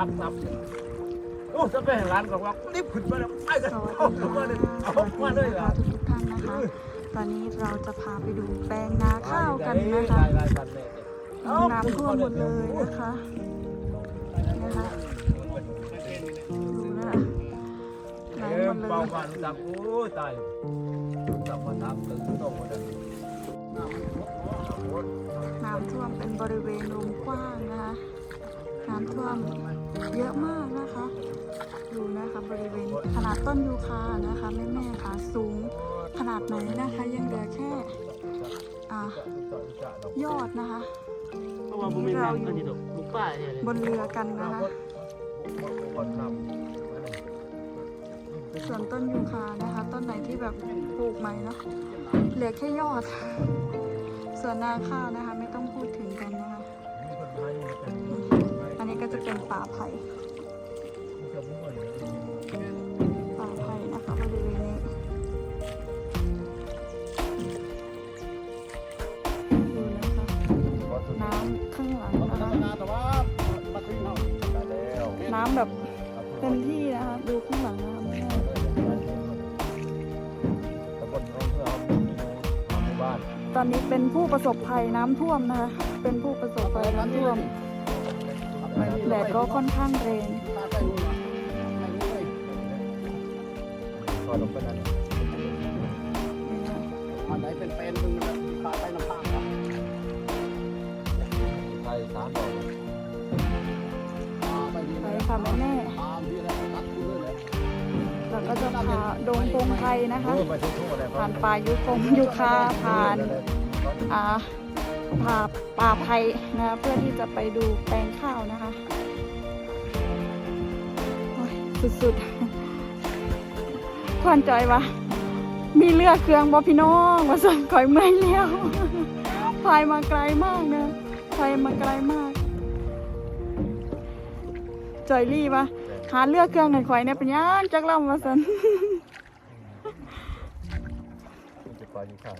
อักซับโอ้จะไปร้านกับว่ารีบขึ้นมาแล้วไอ้กันสวัสเอาดีขึ้นมาเลยค่ะเอาสวัสมาเลดียค่ะล่ะทุกท่านนะคะ ตอนนี้เราจะพาไปดูแปลงนาข้าวกันนะคะได้ได้ได้ได้น้ำท่วมหมดเลยนะคะนะคะดูนะคะไหลเอ้หมดเลเบายบ้านจับโอ้ยตายจับมาทำตึงโตหมดเลยน้ำท่วมเป็นบริเวณวงกว้างนะคะ น้ำท่วม เยอะมากนะคะ ดูนะคะบริเวณขนาดต้นยูคานะคะแม่แม่ค่ะสูงขนาดไหนนะคะยังเหลือแค่อยอดนะคะเพราะว่าผมไม่แม่นอันนี้ดอกลูกป้าเนี่ยเลยบนเรือกันนะคะส่วนต้นยูคานะคะ ต้นไหนที่แบบปลูกใหม่เนาะเหลือแค่ยอด ส่วนนาข้าวนะคะ จะเป็นป่าไผ่ป่าไผ่นะคะบริเวณนี้ดูนะคะน้ำข้างหลังนะคะแต่ว่าปัจจุบันน้ำแบบเต็มที่นะคะดูข้างหลังนะคะแม่ตำตอนนี้เป็นผู้ประสบภัยน้ำท่วมนะคะเป็นผู้ประสบภัยน้ำท่วม แดดก็ค่อนข้างแรงตาไปนู่นว่ะไปนู่นเลยก็ลงไปนั้นไหนเป็นเป็นมึงนะตาไปน้ำพางครับไทยสามดอกตาไปดีไปเลยค่ะแม่แม่แล้วตัดกูเลยเลยเราก็จะพาดงพงไทยนะคะ ผ่านป่ายุคงยุคาผ่านอ่า ผ่าป่าไผ่นะคะเพื่อที่จะไปดูแปลงข้าวนะคะโอ้ยสุดๆควันจอยวะมีเลือดเครื่องบอพี่น้องมาสั่งคอยเมื่อยแล้วพายมาไกลมากนะพายมาไกลมาก จอยรี่ปะหาเลือกเครื่องให้ข่อยเนี่ยเป็นย่างจักลำมาสันจะไปอยู่ข้าว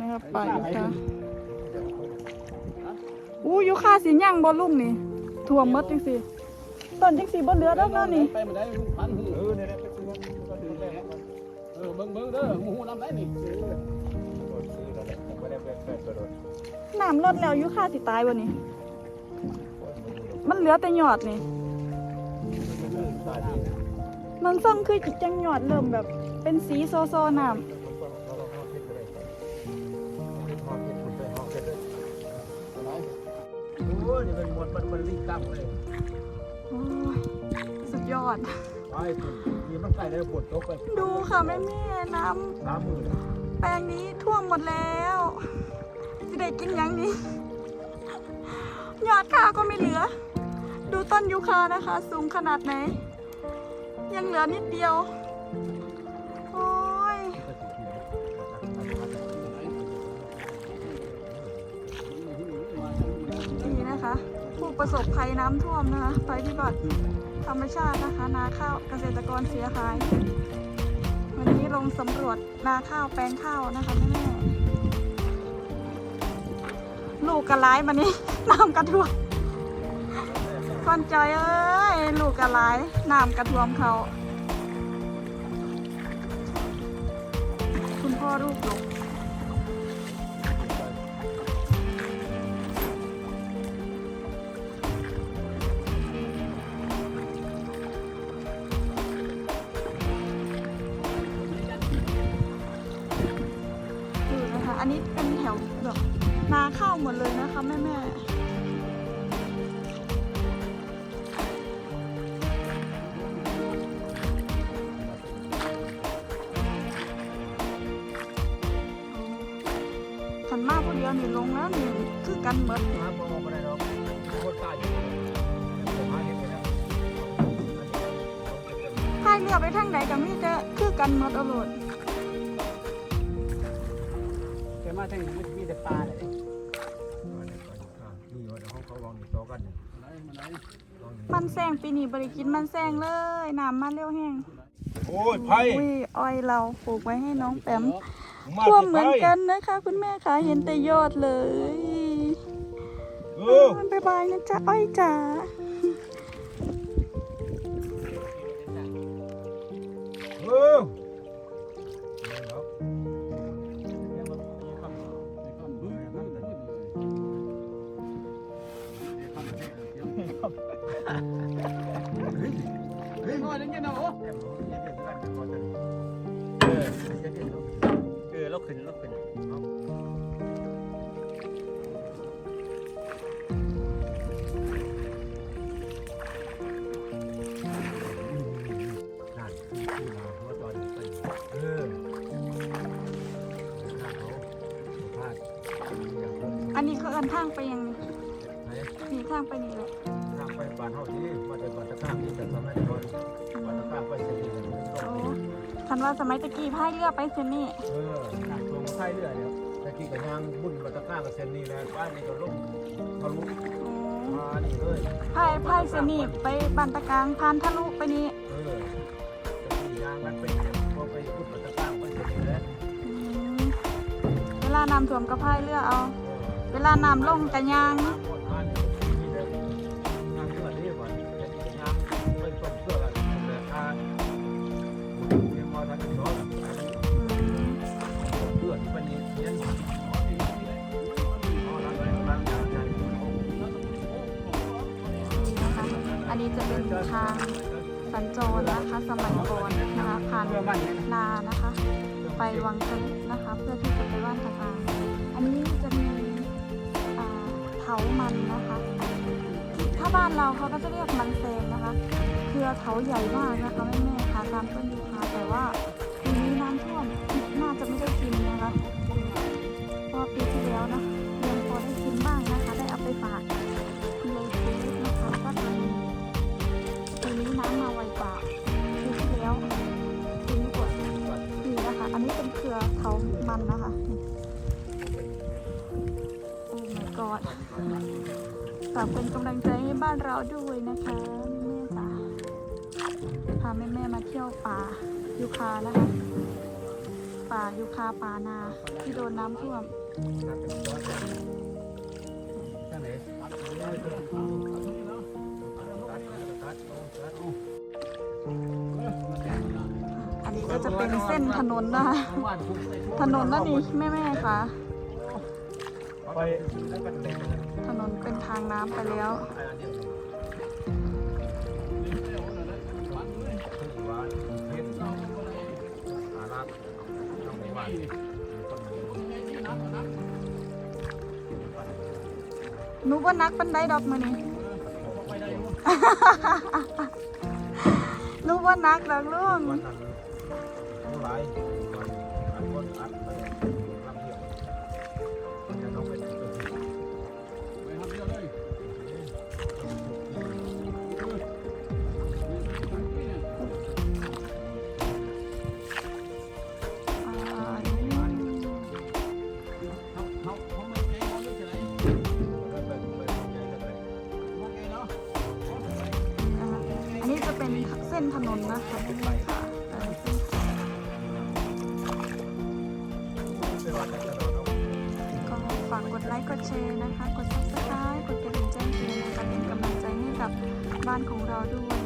นะครับป่ายูคา อู้ยูคาสีย่างบอลุ่มนี่ท่วมหมดจังสิต้นจังสีบนเหลือแล้วเนาะนี่ไปมาได้ลูกพันหูเออเนี่ยไปซื้อก็ซื้อได้เออเบิ่งเบิ่งเด้อหูน้ำได้นี่ซื้อแล้วแหละไม่ได้เป็นเป็นกระโดดน้ำลดแล้วยูคาสิตายวันนี้ มันเหลือแต่ยอดนี่ตายดีมันส่งคือจังยอดเริ่มแบบเป็นสีโซโซน้โอ้ยมันหมดมันมันรีบตั้งเลยำโอ้ยสุดยอดไปนี่มันใกล้ได้ปวดตกไปดูค่ะแม่แม่ๆน้สามหมื่นำแปลงนี้ท่วมหมดแล้วจะได้กินหยังนี้ ยอดข้าวก็ไม่เหลือ ดูต้นยูคานะคะ สูงขนาดไหน ยังเหลือนิดเดียว ประสบภัยน้ำท่วมนะคะภัยพิบัติธรรมชาตินะคะ นาข้าวเกษตรกรเสียหาย วันนี้ลงสำรวจนาข้าวแปลงข้าวนะคะแม่แม่ลูกกระไลมานี่น้ำกระท่วมคอนจอยเอ้ยลูกกระไลน้ำกระท่วมเขา คุณพ่อลูกหลง นี่ลงแล้วนี่คือกันเบิดมาบอกมาได้หรอกคนตายอยู่ผมหาเห็นไปแล้วพายเรือไปทางไหนกับมี่จะคือกันเบิดเอาโหลดแกมาทางนี้มีแต่ปลาเลยนี่ว่าเขาเขาลองอยู่ต่อกันไหนมาไหนมันแซงปีนี้บริกินมันแซงเลยน้ำมาเร็วแห้งโอ้ยไผ่อุ้ยอ้อยเราปลูกไว้ให้น้องแปม ท่วมเหมือนกันนะคะ คุณแม่คะเห็นแต่ยอดเลยเออมันบายบายนะจ๊ะอ้อยจ๋า ขึ้นเราขึ้นเอานั่นขึ้นมาหัวจอยไปเออข้าเขาพลาดอย่างเพิ่มอันนี้เขาเอินทางไปยังไหนนี่ทางไปนี่แหละทางไปบ้านเฮาที่มาจากบ้านตะข้ามที่แต่สมัยก่อนบ้านตะข้ามไปเสร็จแล้วโอ้ คันว่าสมัยตะกี้พายเรือไปเซนนี่เออทางตรงไส้เรื่อยเนี่ยตะกี้ก็ย่างบุญบ้านตะข้ามกับเส้นนี้แหละบ้านนี้ก็ลงทะลุโอ้มานี่เลยพายพายเซนนี่ไปบันตะกลางพานทะลุไปนี่เออตะกี้ย่างกันไปพอไปบุญบ้านตะข้ามไปเสร็จแล้วอืมเวลาน้ำท่วมก็พายเรือเอาเออเวลาน้ำลงก็ยาง อันนี้จะเป็นทางสัญจรนะคะสมัยก่อนนะคะผ่านเพื่อบ้านานะคะ ไปวังสะลุนะคะ เพื่อที่จะไปว่านตะกางอันนี้จะมีเถามันนะคะ ถ้าบ้านเราเขาก็จะเรียกมันเซนนะคะ เครือเถาใหญ่มากนะคะแม่แม่ๆค่ะตามต้นยูคาแต่ว่าปีนี้น้ำท่วมน่าจะไม่ได้กินากเป็นกำลังใจให้บ้านเราด้วยนะคะแม่จ๋าพาแม่แม่มาเที่ยวป่ายูคานะคะป่ายูคาป่านาที่โดนน้ำท่วมอันนี้ก็จะเป็นเส้นถนนนะคะถนนนั่นนี่แม่แม่ค่ะ ถนนเป็นทางน้ำไปแล้ว นุบ่นักปันได้ดอกมานี่นุบ่นักดอกลุง นถนนนะคะไม่ม่ๆค่ะก็ฝากกดไลค์กดแชร์นะคะ กดซับสไครต์กดกระดิ่งแจ้งเตือนนะคะเป็นกำลังใจให้กับบ้านของเราด้วย